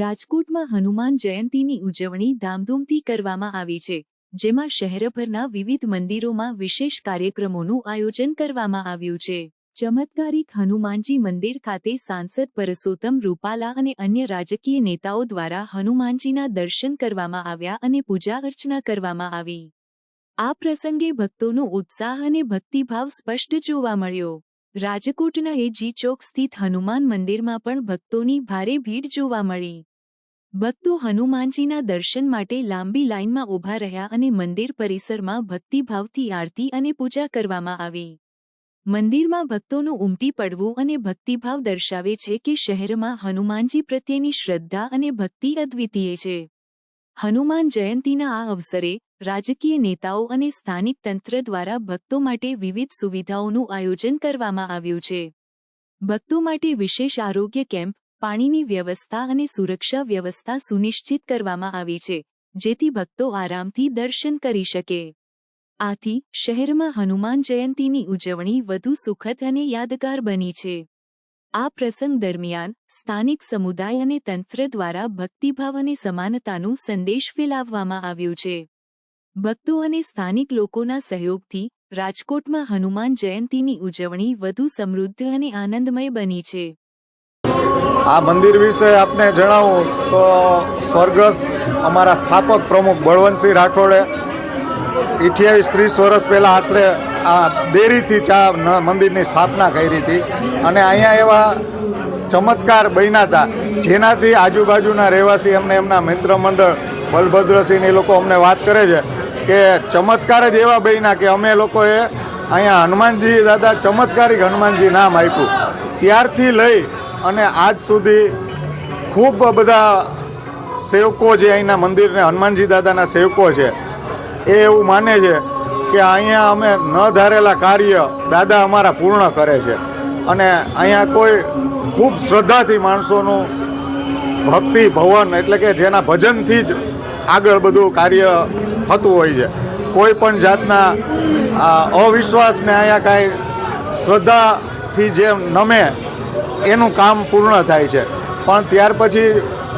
રાજકોટમાં હનુમાન જયંતીની ઉજવણી ધામધૂમથી કરવામાં આવી છે, જેમાં શહેરભરના વિવિધ મંદિરોમાં વિશેષ કાર્યક્રમોનું આયોજન કરવામાં આવ્યું છે. ચમત્કારિક હનુમાનજી મંદિર ખાતે સાંસદ પરસોત્તમ રૂપાલા અને અન્ય રાજકીય નેતાઓ દ્વારા હનુમાનજીના દર્શન કરવામાં આવ્યા અને પૂજા અર્ચના કરવામાં આવી. આ પ્રસંગે ભક્તોનો ઉત્સાહ અને ભક્તિભાવ સ્પષ્ટ જોવા મળ્યો. રાજકોટના એજી ચોક સ્થિત હનુમાન મંદિરમાં પણ ભક્તોની ભારે ભીડ જોવા મળી. ભક્તો હનુમાનજીના દર્શન માટે લાંબી લાઇનમાં ઊભા રહ્યા અને મંદિર પરિસરમાં ભક્તિભાવથી આરતી અને પૂજા કરવામાં આવી. મંદિરમાં ભક્તોનું ઉમટી પડવું અને ભક્તિભાવ દર્શાવે છે કે શહેરમાં હનુમાનજી પ્રત્યેની શ્રદ્ધા અને ભક્તિ અદ્વિતીય છે. હનુમાન જયંતીના આ અવસરે રાજકીય નેતાઓ અને સ્થાનિક તંત્ર દ્વારા ભક્તો માટે વિવિધ સુવિધાઓનું આયોજન કરવામાં આવ્યું છે. ભક્તો માટે વિશેષ આરોગ્ય કેમ્પ પાણીની વ્યવસ્થા અને સુરક્ષા વ્યવસ્થા સુનિશ્ચિત કરવામાં આવી છે, જેથી ભક્તો આરામથી દર્શન કરી શકે. આથી, શહેરમાં હનુમાન જયંતીની ઉજવણી વધુ સુખદ અને યાદગાર બની છે. આ પ્રસંગ દરમિયાન, સ્થાનિક સમુદાય અને તંત્ર દ્વારા ભક્તિભાવ અને સમાનતાનું સંદેશ ફેલાવવામાં આવ્યું છે. ભક્તો અને સ્થાનિક લોકોના સહયોગથી, રાજકોટમાં હનુમાન જયંતીની ઉજવણી વધુ સમૃદ્ધ અને આનંદમય બની છે. આ મંદિર વિશે આપને જણાવું તો સ્વર્ગસ્થ અમારા સ્થાપક પ્રમુખ બળવંતસિંહ રાઠોડે અઠ્યાવીસ ત્રીસ વર્ષ પહેલાં આશરે આ દેરીથી ચા મંદિરની સ્થાપના કરી હતી. અને અહીંયા એવા ચમત્કાર બન્યા હતા, જેનાથી આજુબાજુના રહેવાસી અમને એમના મિત્ર મંડળ, બલભદ્રસિંહ એ લોકો અમને વાત કરે છે કે ચમત્કાર જ એવા બન્યા કે અમે લોકોએ અહીંયા હનુમાનજી દાદા ચમત્કારિક હનુમાનજી નામ આપ્યું. ત્યારથી લઈ અને આજ સુધી ખૂબ બધા સેવકો જે અહીંના મંદિરને હનુમાનજી દાદાના સેવકો છે, એ એવું માને છે કે અહીંયા અમે ન ધારેલા કાર્ય દાદા અમારા પૂર્ણ કરે છે. અને અહીંયા કોઈ ખૂબ શ્રદ્ધાથી માણસોનું ભક્તિ, ભવન એટલે કે જેના ભજનથી જ આગળ બધું કાર્ય થતું હોય છે. કોઈ પણ જાતના અવિશ્વાસને અહીંયા કાંઈ શ્રદ્ધાથી જે નમે એનું કામ પૂર્ણ થાય છે. પણ ત્યાર પછી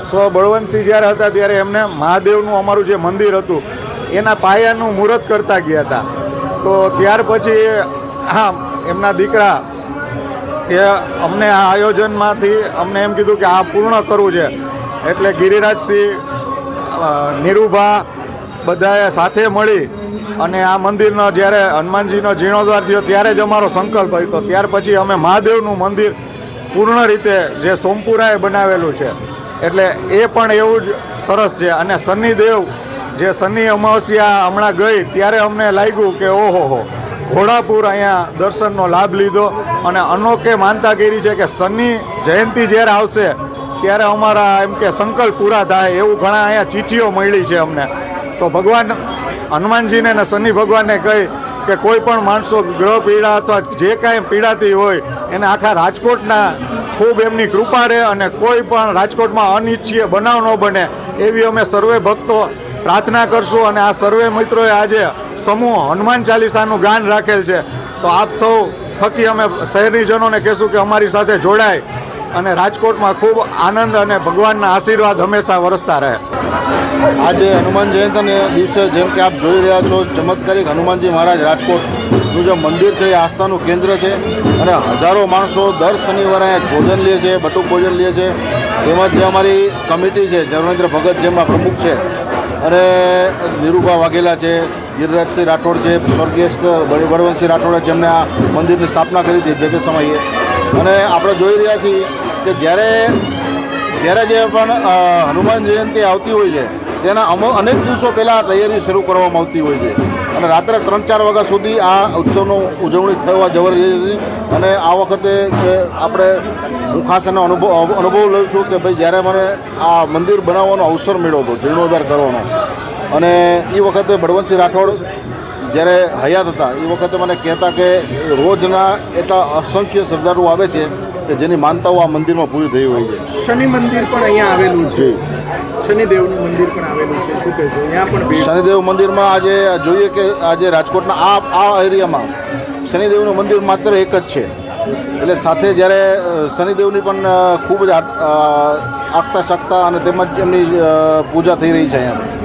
સ્વ બળવંતસિંહ જ્યારે હતા ત્યારે એમને મહાદેવનું અમારું જે મંદિર હતું, એના પાયાનું મુહૂર્ત કરતા ગયા હતા. તો ત્યાર પછી હા, એમના દીકરા, એ અમને આ આયોજનમાંથી અમને એમ કીધું કે આ પૂર્ણ કરવું છે. એટલે ગિરિરાજસિંહ નીરુભા બધાએ સાથે મળી અને આ મંદિરનો જ્યારે હનુમાનજીનો જીર્ણોદ્ધાર થયો ત્યારે જ અમારો સંકલ્પ હતો ત્યાર પછી અમે મહાદેવનું મંદિર પૂર્ણ રીતે જે સોમપુરાએ બનાવેલું છે. એટલે એ પણ એવું જ સરસ છે. અને શનિદેવ જે શનિ અમાવસ્યા હમણાં ગઈ ત્યારે અમને લાગ્યું કે ઓહો હો, ઘોડાપુર અહીંયા દર્શનનો લાભ લીધો. અને અનોખે માનતા કરી છે કે શનિ જયંતિ જ્યારે આવશે ત્યારે અમારા એમ કે સંકલ્પ પૂરા થાય એવું ઘણા અહીંયા ચીઠીઓ મળી છે અમને. તો ભગવાન, હનુમાનજીને અને શનિ ભગવાનને કહી કે કોઈ પણ માણસો ગ્રહ પીડા અથવા જે કાંઈ પીડાતી હોય, એને આખા રાજકોટના ખૂબ એમની કૃપા રહે અને કોઈ પણ રાજકોટમાં અનિચ્છીય બનાવ ન બને એવી અમે સર્વે ભક્તો પ્રાર્થના કરશું અને આ સર્વે મિત્રોએ આજે સમૂહ હનુમાન ચાલીસાનું ગાન રાખેલ છે. તો આપ સૌ થકી અમે શહેરીજનોને કહેશું કે અમારી સાથે જોડાય અને રાજકોટમાં ખૂબ આનંદ અને ભગવાનના આશીર્વાદ હંમેશા વરસતા રહે. આજે હનુમાન જયંતીના દિવસે જેમ કે આપ જોઈ રહ્યા છો, ચમત્કારિક હનુમાનજી મહારાજ રાજકોટનું જે મંદિર છે, એ આસ્થાનું કેન્દ્ર છે અને હજારો માણસો દર શનિવારે અહીંયા ભોજન લે છે, બટુક ભોજન લે છે. તેમજ જે અમારી કમિટી છે, ધર્મેન્દ્ર ભગત જેમના પ્રમુખ છે અને નિરૂપા વાઘેલા છે, ગિરિરાજસિંહ રાઠોડ છે સ્વર્ગીય બળ- બળવંતસિંહ રાઠોડે જેમને આ મંદિરની સ્થાપના કરી હતી જે તે સમયે. અને આપણે જોઈ રહ્યા છીએ કે જ્યારે જ્યારે જે પણ હનુમાન જયંતિ આવતી હોય છે, તેના અમો અનેક દિવસો પહેલાં તૈયારી શરૂ કરવામાં આવતી હોય છે. અને રાત્રે ત્રણ ચાર વાગ્યા સુધી આ ઉત્સવનો ઉજવણી થવા જવા રહી અને આ વખતે આપણે હું ખાસ એનો અનુભવ અનુભવ લઉં છું કે ભાઈ જ્યારે મને આ મંદિર બનાવવાનો અવસર મળ્યો હતો, જીર્ણોદ્ધાર કરવાનો. અને એ વખતે બળવંતસિંહ રાઠોડ જ્યારે હયાત હતા એ વખતે મને કહેતા કે રોજના એટલા અસંખ્ય શ્રદ્ધાળુઓ આવે છે કે જેની માનતાઓ આ મંદિરમાં પૂરી થઈ હોય છે. શનિ મંદિર પણ અહીંયા આવેલું છે. શનિદેવનું મંદિર પણ આવેલું છે. શું કહેશો? અહીંયા પણ શનિદેવ મંદિરમાં આજે જોઈએ કે આજે રાજકોટના આ આ એરિયામાં શનિદેવનું મંદિર માત્ર એક જ છે. એટલે સાથે જ્યારે શનિદેવની પણ ખૂબ જ આગતા શકતા અને તેમજ એમની પૂજા થઈ રહી છે અહીંયા.